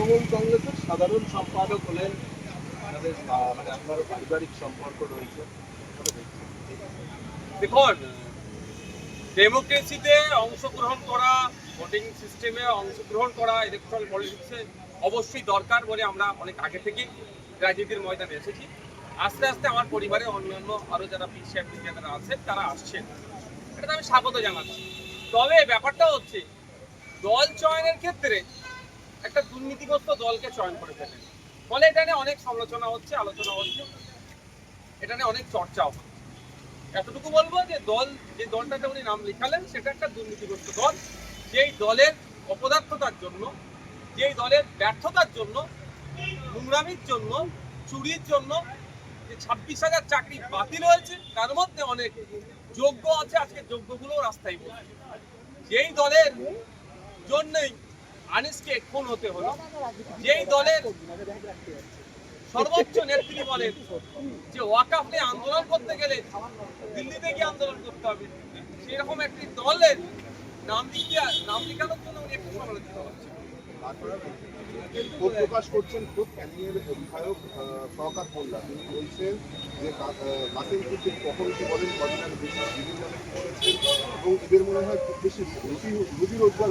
তৃণমূল কংগ্রেসের সাধারণ সম্পাদক হলেন তাদের মানে আপনার পারিবারিক সম্পর্ক রয়েছে? দেখুন, ডেমোক্রেসিতে অংশগ্রহণ করা, ভোটিং সিস্টেমে অংশগ্রহণ করা ইলেকট্রাল পলিটিক্সে অবশ্যই দরকার বলে আমরা অনেক আগে থেকেই রাজনীতির ময়দানে এসেছি। আস্তে আস্তে আমার পরিবারে অন্যান্য আরও যারা পিছিয়ে যারা আছেন, তারা আসছেন। এটা আমি স্বাগত জানাচ্ছি। তবে ব্যাপারটা হচ্ছে, দল চয়নের ক্ষেত্রে একটা দুর্নীতিগ্রস্ত দলকে চয়ন করে ফেলেন ফলে এটা নিয়ে অনেক সমালোচনা হচ্ছে, আলোচনা হচ্ছে। এটা নিয়ে অনেক চর্চাও হচ্ছে। এতটুকু বলব যে দল, যে দলটাতে উনি নাম লিখালেন, সেটা একটা দুর্নীতিগ্রস্ত দল। যেই দলের অপদার্থতার জন্য, যেই দলের ব্যর্থতার জন্য, নোংরামির জন্য, চুরির জন্য যে ছাব্বিশ হাজার চাকরি বাতিল হয়েছে, তার মধ্যে অনেক যোগ্য আছে, আজকে যোগ্যগুলো রাস্তায় বসে যেই দলের জন্যই আনিসকে খুন হতে হলো যেই দলের সর্বোচ্চ নেত্রী বলেন যে ওয়াকাফ নিয়ে আন্দোলন করতে গেলে দিল্লিতে গিয়ে আন্দোলন করতে হবে, সেরকম একটি দলের নাম লিখিয়া, নাম লিখানোর জন্য উনি একটু সমালোচিত হচ্ছে প্রকাশ করছেন খুব তিনি বলছেন যে কখন বলেন বিভিন্ন হয় রুজি রোজগার?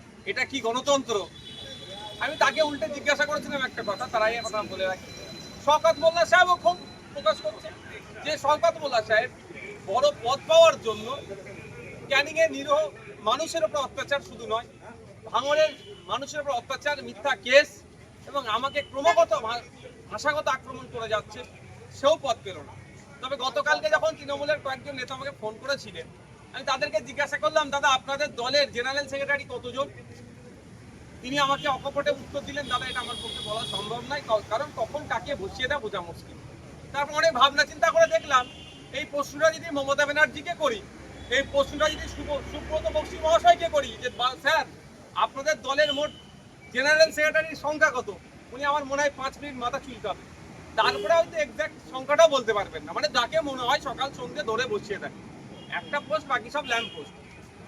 এটা কি গণতন্ত্র? আমি তাকে উল্টে জিজ্ঞাসা করেছিলাম একটা কথা, তারাই কথা বলে রাখি। শওকত মোল্লা সাহেবও খুব প্রকাশ করছে। যে শওকত মোল্লা সাহেব বড় পদ পাওয়ার জন্য ক্যানিং এর নিরহ মানুষের উপর অত্যাচার শুধু নয়, ভাঙনের মানুষের উপর অত্যাচার, মিথ্যা কেস এবং আমাকে ক্রমাগত ভাষাগত আক্রমণ করে যাচ্ছে, সেও পদ পেল না। তবে গতকালকে যখন তৃণমূলের কয়েকজন নেতা আমাকে ফোন করেছিলেন আমি তাদেরকে জিজ্ঞাসা করলাম, দাদা, আপনাদের দলের জেনারেল সেক্রেটারি কতজন? তিনি আমাকে অকপটে উত্তর দিলেন, দাদা, এটা আমার পক্ষে বলা সম্ভব নয় কারণ কখন কাকে বসিয়ে দেওয়া বোঝা মুশকিল। তারপর অনেক ভাবনা চিন্তা করে দেখলাম, এই প্রশ্নটা যদি মমতা ব্যানার্জিকে করি, এই প্রশ্নটা যদি সুব- সুব্রত বক্সি মহাশয়কে করি, যে স্যার, আপনাদের দলের মোট জেনারেল সেক্রেটারির সংখ্যা কত? উনি আমার মনে হয় পাঁচ মিনিট মাথা চুলকাবে। তারপরে হয়তো এক্সাক্ট সংখ্যাটাও বলতে পারবেন না। মানে যাকে মনে হয় সকাল সন্ধ্যে ধরে বসিয়ে দেয়। একটা পোস্ট বাকি সব ল্যাম্প পোস্ট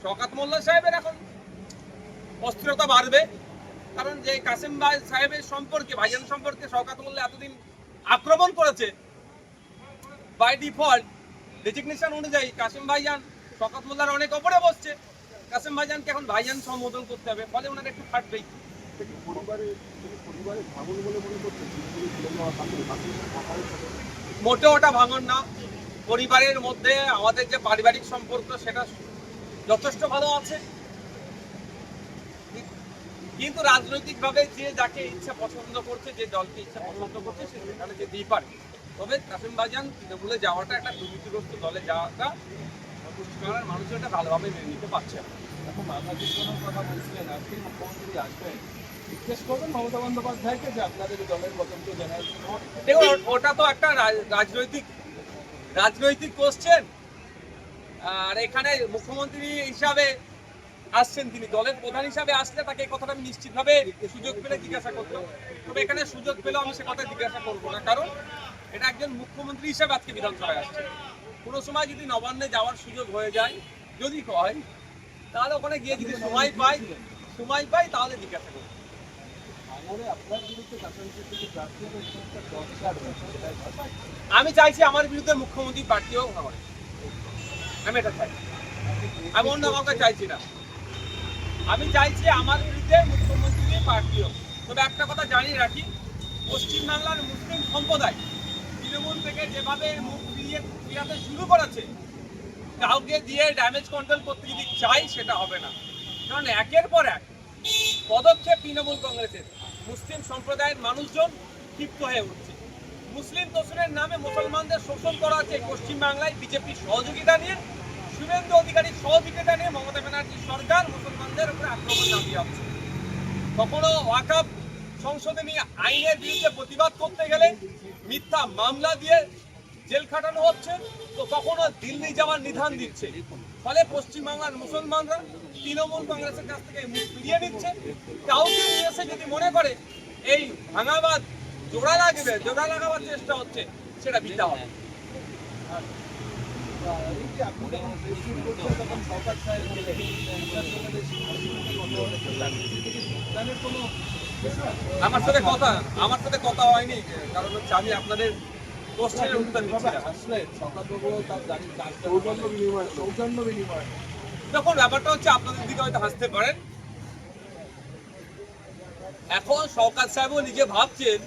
শকাত মোল্লা সাহেবের এখন অস্থিরতা বাড়বে। কারণ যে কাসিম ভাই সাহেবের সম্পর্কে ভাইজান সম্পর্কে শওকাত মোল্লা এতদিন আক্রমণ করেছে বাই ডিফল্ট ডেজিগনেশন অনুযায়ী কাসিম ভাইজান শকাত মোল্লার অনেক ওপরে বসছে। কাসিম ভাইজানকে এখন ভাইজান সম্বোধন করতে হবে ফলে ওনার একটু ফাটবেই। মোটেও ওটা ভাঙন না। পরিবারের মধ্যে আমাদের যে পারিবারিক সম্পর্ক, সেটা যথেষ্ট ভালো আছে। কিন্তু রাজনৈতিকভাবে যে যাকে ইচ্ছা পছন্দ করছে, যে দলকে ইচ্ছা পছন্দ করছে, সে সেখানে যেতেই পারে। তবে কাসিম বাজান তৃণমূলে যাওয়াটা একটা দুর্নীতিগ্রস্ত দলে যাওয়াটা পশ্চিমবাংলার মানুষ এটা ভালোভাবে মেনে নিতে পারছে এখন মাথা চিন্তানোর কথা বলছিলেন, আজকে মুখ্যমন্ত্রী আসবেন। জিজ্ঞেস করবেন মমতা বন্দ্যোপাধ্যায়কে যে আপনাদের দলের পছন্দ জেনারেল দেখুন, ওটা তো একটা রাজ- রাজনৈতিক রাজনৈতিক কোশ্চেন আর এখানে মুখ্যমন্ত্রী হিসাবে আসছেন তিনি, দলের প্রধান হিসাবে আসলে তাকে এই কথাটা আমি নিশ্চিতভাবে সুযোগ পেলে জিজ্ঞাসা করতাম। তবে এখানে সুযোগ পেলেও আমি সে কথা জিজ্ঞাসা করব না, কারণ এটা একজন মুখ্যমন্ত্রী হিসাবে আজকে বিধানসভায় আসছে। কোনো সময় যদি নবান্নে যাওয়ার সুযোগ হয়ে যায়, যদি হয়, তাহলে ওখানে গিয়ে যদি সময় পাই সময় পাই, তাহলে জিজ্ঞাসা করব। আমি চাইছি আমার বিরুদ্ধে মুখ্যমন্ত্রী প্রার্থী হোক আমার আমি এটা চাই। আমি অন্য কাউকে চাইছি না। আমি চাইছি আমার বিরুদ্ধে মুখ্যমন্ত্রী প্রার্থী হোক তবে একটা কথা জানিয়ে রাখি, পশ্চিমবাংলার মুসলিম সম্প্রদায় তৃণমূল থেকে যেভাবে মুখ ফিরিয়ে ফিরাতে শুরু করেছে, কাউকে দিয়ে ড্যামেজ কন্ট্রোল করতে যদি চাই, সেটা হবে না। কারণ একের পর এক পদক্ষেপ তৃণমূল কংগ্রেসের। মুসলিম সম্প্রদায়ের মানুষজন ক্ষিপ্ত হয়ে উঠছে। মুসলিম দোষণের নামে মুসলমানদের শোষণ করা হচ্ছে পশ্চিমবাংলায় বিজেপির সহযোগিতা নিয়ে। শুভেন্দু অধিকারীর সহযোগিতা নিয়ে মমতা ব্যানার্জির সরকার মুসলমানদের উপরে আক্রমণ চালিয়ে যাচ্ছে কখনো ওয়াকাব নিয়ে আইনের বিরুদ্ধে প্রতিবাদ করতে গেলে মিথ্যা মামলা দিয়ে জেল খাটানো হচ্ছে, তো কখনো দিল্লি যাওয়ার নিধান দিচ্ছে। ফলে পশ্চিমবাংলার মুসলমানরা, তৃণমূল কংগ্রেসের কাছ থেকে মুখ ফিরিয়ে নিচ্ছে। কাউকে নিয়ে এসে যদি মনে করে এই ভাঙাবাদ, জোড়া লাগবে, জোড়া লাগাবার চেষ্টা হচ্ছে, সেটা বিদ্যা হবে। আমার সাথে কথা, আমার সাথে কথা হয়নি, কারণ হচ্ছে আমি আপনাদের সৌজন্য বিনিময়। সৌজন্য বিনিময়। দেখুন ব্যাপারটা হচ্ছে আপনাদের দিকে হয়তো হাসতে পারেন। এখন শওকাত সাহেবও নিজে ভাবছেন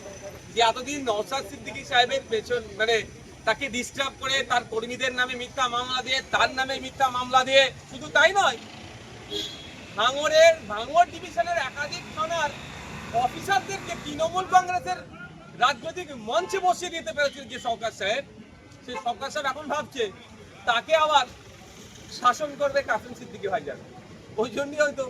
যে এতদিন নওশাদ সিদ্দিকী সাহেবের পেছন মানে তাকে ডিস্টার্ব করে তার কর্মীদের নামে মিথ্যা মামলা দিয়ে তার নামে মিথ্যা মামলা দিয়ে শুধু তাই নয় ভাঙড়ের ভাঙড় ডিভিশনের একাধিক থানার অফিসারদেরকে তৃণমূল কংগ্রেসের রাজনৈতিক মঞ্চে বসিয়ে দিতে পেরেছিল যে সরকার সাহেব সেই সরকার সাহেব এখন ভাবছে তাকে আবার শাসন করবে কাসিম সিদ্দিকী ভাইজান। ওই জন্যই হয়তো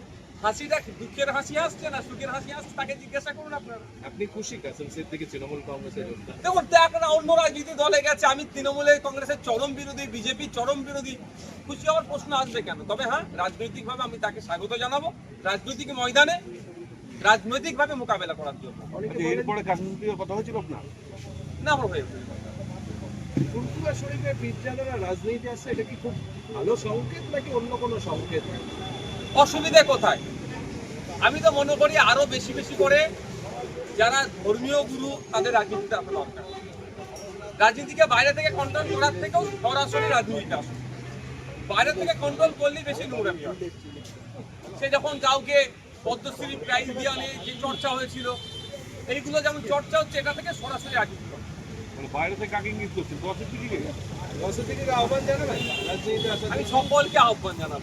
হাসিটা দুঃখের হাসি আসছে না সুখের হাসি আসছে তাকে জিজ্ঞাসা করুন আপনারা। আপনি খুশি কাসেম সিদ্দিকী তৃণমূল কংগ্রেসের দেখুন দেখ না অন্য রাজনীতি দলে গেছে আমি তৃণমূলের কংগ্রেসের চরম বিরোধী বিজেপি চরম বিরোধী খুশি হওয়ার প্রশ্ন আসবে কেন? তবে হ্যাঁ রাজনৈতিকভাবে আমি তাকে স্বাগত জানাব। রাজনৈতিক ময়দানে রাজনৈতিকভাবে মোকাবেলা করার জন্য। এরপরে সিদ্দিকের কথা হয়েছিল আপনার? না আমার হয়ে শরীফের বিদ্যালয়রা রাজনীতি আসছে এটা কি খুব ভালো সংকেত নাকি অন্য কোনো সংকেত? অসুবিধে কোথায়? আমি তো মনে করি আরও বেশি বেশি করে যারা ধর্মীয় গুরু তাদের রাজনীতিতে আসা দরকার। রাজনীতিকে বাইরে থেকে কন্ট্রোল করার থেকেও সরাসরি রাজনীতিতে আসে। বাইরে থেকে কন্ট্রোল করলেই বেশি নোংরামি হয়। সে যখন কাউকে পদ্মশ্রী প্রাইজ দেওয়া নিয়ে যে চর্চা হয়েছিল এইগুলো যেমন চর্চা হচ্ছে এটা থেকে সরাসরি আগে। মানে বাইরে থেকে কাকে ইঙ্গিত করছেন? দশের দিকে দশের দিকে আহ্বান জানাবেন? আমি সকলকে আহ্বান জানাব।